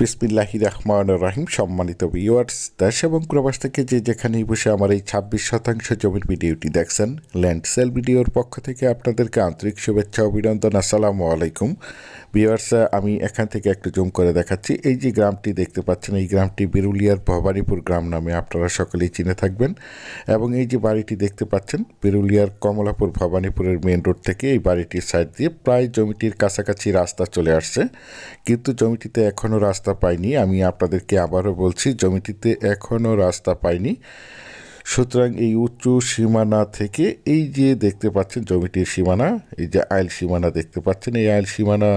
বিসমিল্লাহি রহমান রাহিম, সম্মানিত ভিউয়ার্স দেশ এবং প্রবাস থেকে যে যেখানেই বসে আমার এই ছাব্বিশ শতাংশ জমির ভিডিওটি দেখছেন, ল্যান্ড সেল ভিডিওর পক্ষ থেকে আপনাদেরকে আন্তরিক শুভেচ্ছা, অভিনন্দন, আসসালামু আলাইকুম। ভিউয়ার্স আমি এখান থেকে একটু জুম করে দেখাচ্ছি। এই যে গ্রামটি দেখতে পাচ্ছেন, এই গ্রামটি বিরুলিয়ার ভবানীপুর গ্রাম নামে আপনারা সকলেই চিনে থাকবেন। এবং এই যে বাড়িটি দেখতে পাচ্ছেন, বিরুলিয়ার কমলাপুর ভবানীপুরের মেন রোড থেকে এই বাড়িটির সাইড দিয়ে প্রায় জমিটির কাছাকাছি রাস্তা চলে আসছে। কিন্তু জমিটিতে এখনও রাস্তা পাইনি। আমি আপনাদেরকে আবারও বলছি, জমিটিতে এখনও রাস্তা পাইনি। সুতরাং এই উঁচু সীমানা থেকে এই যে দেখতে পাচ্ছেন জমিটির সীমানা, এই যে আইল সীমানা দেখতে পাচ্ছেন, এই আইল সীমানা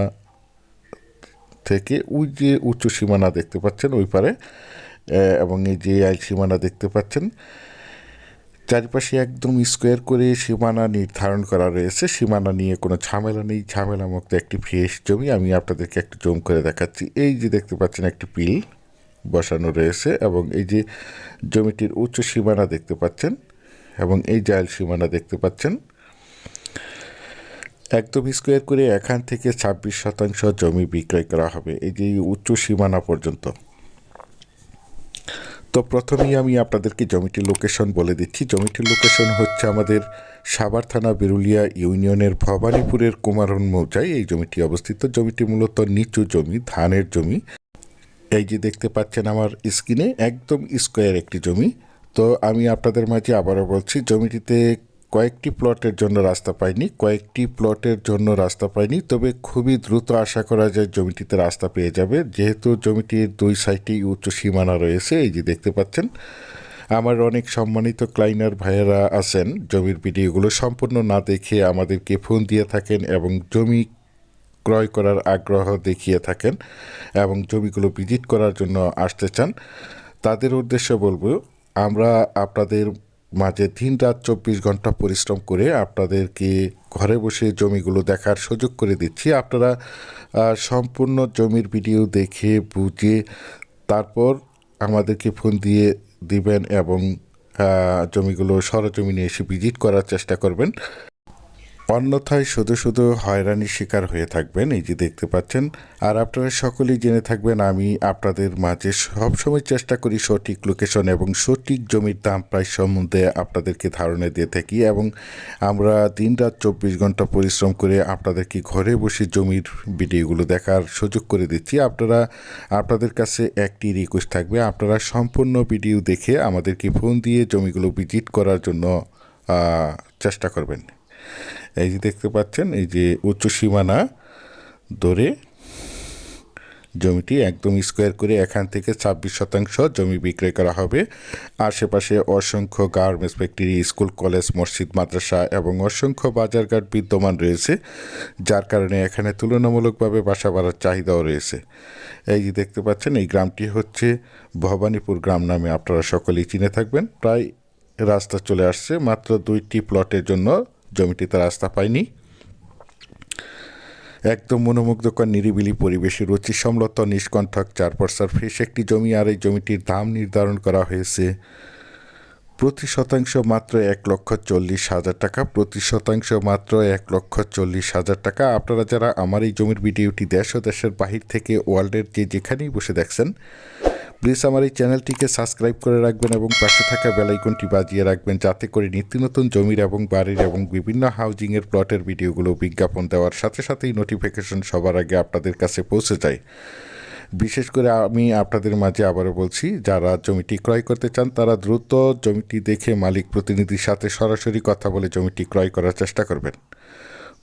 থেকে ওই যে উঁচু সীমানা দেখতে পাচ্ছেন, ওই পারে এবং এই যে আইল সীমানা দেখতে পাচ্ছেন চারিপাশে একদম স্কোয়ার করে সীমানা নির্ধারণ করা রয়েছে। সীমানা নিয়ে কোনো ঝামেলা নেই। ঝামেলা মুক্ত একটি ফ্রেশ জমি। আমি আপনাদেরকে একটু জম করে দেখাচ্ছি। এই যে দেখতে পাচ্ছেন একটি পিল বসানো রয়েছে এবং এই যে জমিটির উচ্চ সীমানা দেখতে পাচ্ছেন এবং এই জাল সীমানা দেখতে পাচ্ছেন। একদম স্কোয়ার করে এখান থেকে ছাব্বিশ শতাংশ জমি বিক্রয় করা হবে। এই যে উচ্চ সীমানা পর্যন্ত। তো প্রথমেই আমি আপনাদেরকে জমিটির লোকেশন বলে দিচ্ছি। জমিটির লোকেশন হচ্ছে আমাদের সাভার থানা বেরুলিয়া ইউনিয়নের ভবানীপুরের কুমারন মৌজায় এই জমিটি অবস্থিত। জমিটি মূলত নিচু জমি, ধানের জমি। এই যে দেখতে পাচ্ছেন আমার স্ক্রিনে একদম স্কোয়ার একটি জমি। তো আমি আপনাদের মাঝে আবারও বলছি, জমিটিতে কয়েকটি প্লটের জন্য রাস্তা পাইনি, কয়েকটি প্লটের জন্য রাস্তা পাইনি, তবে খুবই দ্রুত আশা করা যায় জমিটিতে রাস্তা পেয়ে যাবে। যেহেতু জমিটির দুই সাইডেই উচ্চ সীমানা রয়েছে, এই যে দেখতে পাচ্ছেন। আমার অনেক সম্মানিত ক্লাইনার ভাইয়েরা আছেন জমির ভিডিওগুলো সম্পূর্ণ না দেখে আমাদেরকে ফোন দিয়ে থাকেন এবং জমি ক্রয় করার আগ্রহ দেখিয়ে থাকেন এবং জমিগুলো ভিজিট করার জন্য আসতে চান। তাদের উদ্দেশ্যে বলব, আমরা আপনাদের মাঝে দিন রাত চব্বিশ ঘণ্টা পরিশ্রম করে আপনাদেরকে ঘরে বসে জমিগুলো দেখার সুযোগ করে দিচ্ছি। আপনারা সম্পূর্ণ জমির ভিডিও দেখে, বুঝে তারপর আমাদেরকে ফোন দিয়ে দিবেন এবং জমিগুলো সরজমিনে এসে ভিজিট করার চেষ্টা করবেন। অন্যথায় শুধু শুধু হয়রানির শিকার হয়ে থাকবেন, এই যে দেখতে পাচ্ছেন। আর আপনারা সকলেই জেনে থাকবেন, আমি আপনাদের মাঝে সবসময় চেষ্টা করি সঠিক লোকেশন এবং সঠিক জমির দাম প্রায় সম্বন্ধে আপনাদেরকে ধারণা দিয়ে থাকি এবং আমরা দিনরাত চব্বিশ ঘণ্টা পরিশ্রম করে আপনাদেরকে ঘরে বসে জমির ভিডিওগুলো দেখার সুযোগ করে দিচ্ছি। আপনারা, আপনাদের কাছে একটি রিকোয়েস্ট থাকবে, আপনারা সম্পূর্ণ ভিডিও দেখে আমাদেরকে ফোন দিয়ে জমিগুলো ভিজিট করার জন্য চেষ্টা করবেন। এই যে দেখতে পাচ্ছেন, এই যে উচ্চ সীমানা ধরে জমিটি একদম স্কোয়ার করে এখান থেকে ছাব্বিশ শতাংশ জমি বিক্রয় করা হবে। আশেপাশে অসংখ্য গার্মেন্টস ফ্যাক্টরি, স্কুল, কলেজ, মসজিদ, মাদ্রাসা এবং অসংখ্য বাজারঘাট বিদ্যমান রয়েছে, যার কারণে এখানে তুলনামূলকভাবে বাসা বাড়ার চাহিদাও রয়েছে। এই যে দেখতে পাচ্ছেন, এই গ্রামটি হচ্ছে ভবানীপুর গ্রাম নামে, আপনারা সকলেই চিনে থাকবেন। প্রায় রাস্তা চলে আসছে, মাত্র দুইটি প্লটের জন্য জমিটিতে রাস্তা পায়নি। একদম মনোমুগ্ধকর, নিরিবিলি পরিবেশে রুচি সমলত নিষ্কণ্ঠক চার পর্সার ফ্রেশ একটি জমি, আর এই জমিটির দাম নির্ধারণ করা হয়েছে প্রতি শতাংশ মাত্র এক লক্ষ চল্লিশ হাজার টাকা। প্রতি শতাংশ মাত্র এক লক্ষ চল্লিশ হাজার টাকা। আপনারা যারা আমার এই জমির ভিডিওটি দেশ ও দেশের বাহির থেকে, ওয়ার্ল্ডের যে যেখানেই বসে দেখছেন প্লিজ আমার এই চ্যানেলটিকে সাবস্ক্রাইব করে রাখবেন এবং পাশে থাকা বেলাইকনটি বাজিয়ে রাখবেন যাতে করে নিত্য নতুন জমির এবং বাড়ির এবং বিভিন্ন হাউজিংয়ের প্লটের ভিডিওগুলো বিজ্ঞাপন দেওয়ার সাথে সাথেই নোটিফিকেশন সবার আগে আপনাদের কাছে পৌঁছে যায়। বিশেষ করে আমি আপনাদের মাঝে আবারও বলছি, যারা জমিটি ক্রয় করতে চান, তারা দ্রুত জমিটি দেখে মালিক প্রতিনিধির সাথে সরাসরি কথা বলে জমিটি ক্রয় করার চেষ্টা করবেন।